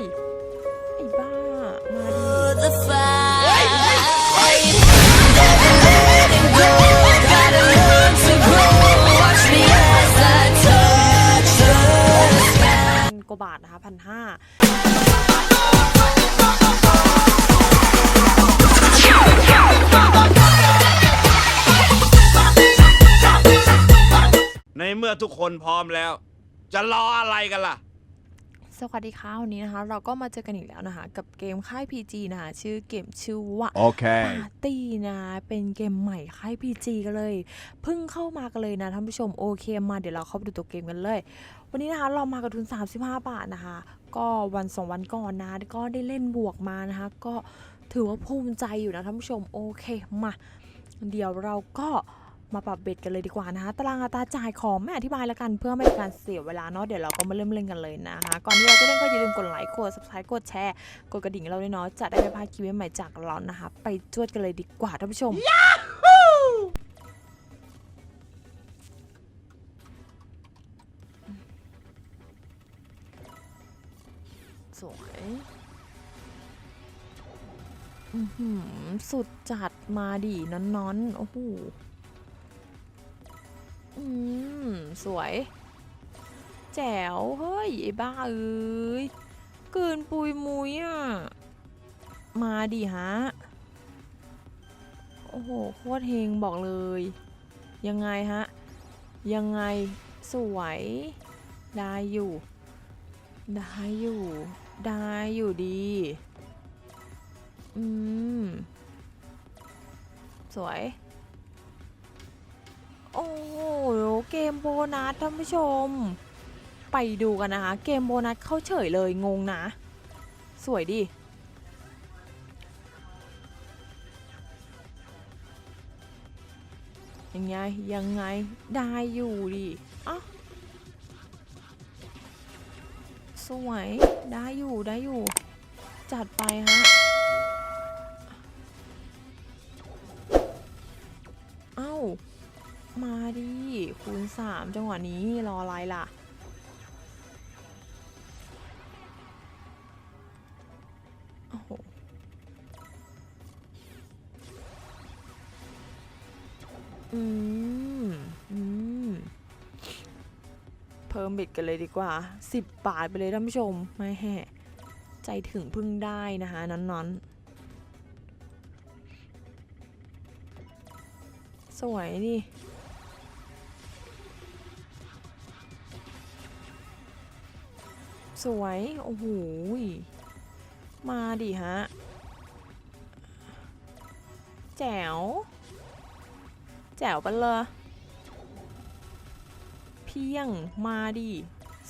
ย ไอ้บ้า มาดกว่าบาทนะคะพันห้าในเมื่อทุกคนพร้อมแล้ว จะรออะไรกันล่ะ สวัสดีค่ะวันนี้นะคะ เราก็มาเจอกันอีกแล้วนะคะ กับเกมค่าย PG นะคะชื่อเกมชื่อว่า Okay. ปาร์ตี้นะเป็นเกมใหม่ค่าย PG กันเลยเพิ่งเข้ามากันเลยนะท่านผู้ชมโอเคมาเดี๋ยวเราเข้าไปดูตัวเกมกันเลย วันนี้นะคะเรามากับทุน 35 บาทนะคะ ก็วันสองวันก่อนนะก็ได้เล่นบวกมานะคะ ก็ถือว่าภูมิใจอยู่นะท่านผู้ชมโอเคมาเดี๋ยวเราก็ มาปรับเบ็ดกันเลยดีกว่านะคะตารางอัตราจ่ายของไม่อธิบายแล้วกันเพื่อไม่เป็นการเสียเวลาเนาะเดี๋ยวเราก็มาเริ่มเล่นกันเลยนะคะ ก่อนที่เราจะเล่นก็อย่าลืมกดไลค์กด subscribe กดแชร์กดกระดิ่งเราด้วยเนาะจะได้ไม่พลาดคลิปใหม่ๆจากเรานะคะ ไปจวดกันเลยดีกว่าท่านผู้ชม สวยอือหือสุดจัดมาดิน้อนๆโอ้โห อืม สวย แจ๋ว เฮ้ย ไอ้บ้าเอ้ยเกินปุยมุยอะ มาดิฮะ โอ้โห โคตรเฮงบอกเลย ยังไงฮะ ยังไงสวย ได้อยู่ ได้อยู่ ได้อยู่ดี อืม สวย เกมโบนัสท่านผู้ชม ไปดูกันนะคะ เกมโบนัสเข้าเฉยเลยงงนะ สวยดิยังไงยังไงได้อยู่ดิอะสวยได้อยู่ได้อยู่ จัดไปฮะเอ้า มาดิ คูณสามจังหวะนี้รออะไรล่ะ โอ้โห อืม อืม เพิ่มบิดกันเลยดีกว่า 10 บาทไปเลยท่านผู้ชม ไม่แห่ใจถึงพึ่งได้นะคะนั้นๆสวยนี่ สวย โอ้โห มาดิฮะ แจ๋ว แจ๋วไปะเลยเพียง มาดิ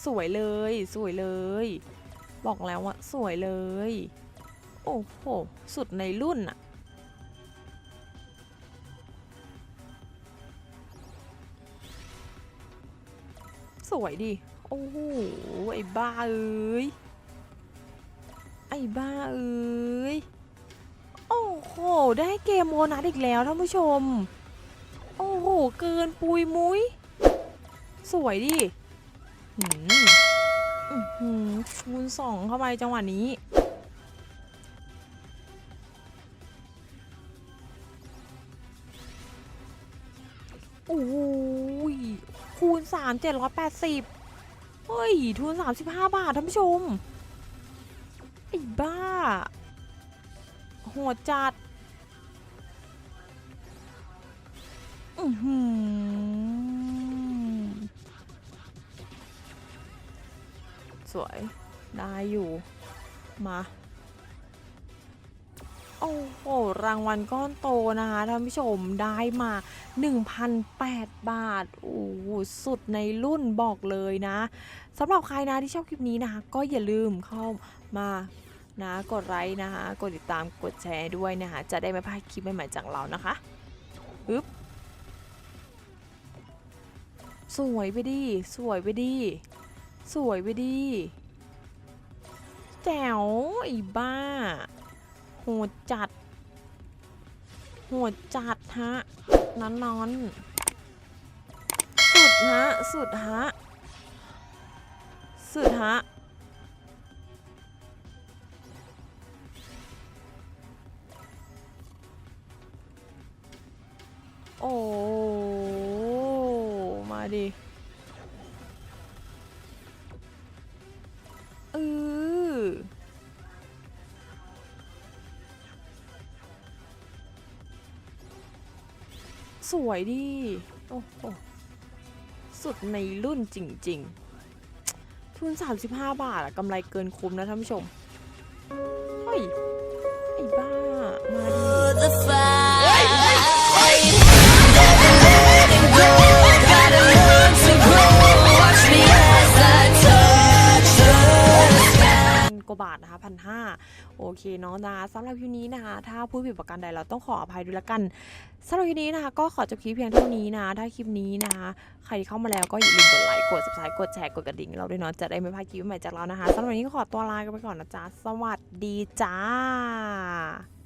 สวยเลย สวยเลย บอกแล้วว่าสวยเลย โอ้โห สุดในรุ่นอะสวยดิ โอ้โห ไอ้บ้าเอ้ย ไอ้บ้าเอ้ย โอ้โห ได้เกมโมนัสอีกแล้วท่านผู้ชม โอ้โห เกินปุยมุ้ย สวยดิหืมหือคูณสองเข้าไปจังหวะนี้โอ้ยคูณสามเจ็ดร้อยแปดสิบ เฮ้ยทุนสามสิบห้าบาทท่านผู้ชม ไอ้บ้า โหดจัด อือหือสวย ได้อยู่ มา โอ้โห รางวัลก้อนโตนะคะท่านผู้ชมได้มา 1,008 บาท โอ้โห สุดในรุ่นบอกเลยนะสำหรับใครนะที่ชอบคลิปนี้นะคะ ก็อย่าลืมเข้ามานะกดไลค์นะคะ กดติดตามกดแชร์ด้วยนะคะ จะได้ไม่พลาดคลิปใหม่ๆจากเรานะคะอึ๊บสวยไปดิ สวยไปดิ สวยไปดิ แจ๋วอ้บ้า หดจัดโหดจัดฮะนอนนอนสุดฮะสุดฮะสุดฮะโอ้ มาดิ สวยดิโอ้โห สุดในรุ่นจริง ๆ ทุน 35 บาทอะกำไรเกินคุ้มนะท่านผู้ชม เฮ้ย ไอ้บ้า มาดิ บาทนะคะพันห้าโอเคเนาะนะสำหรับคลิปนี้นะคะ ถ้าพูดผิดประการใดเราต้องขออภัยด้วยละกันสำหรับคลิปนี้นะคะ ก็ขอจบคลิปเพียงเท่านี้นะถ้าคลิปนี้นะคะใครที่เข้ามาแล้วก็อย่าลืมกดไลค์กด subscribe กดแชร์กดกระดิ่งเราด้วยเนาะจะได้ไม่พลาดคลิปใหม่จากเรานะคะสำหรับวันนี้ก็ขอตัวลากันไปก่อนนะจ๊ะสวัสดีจ้า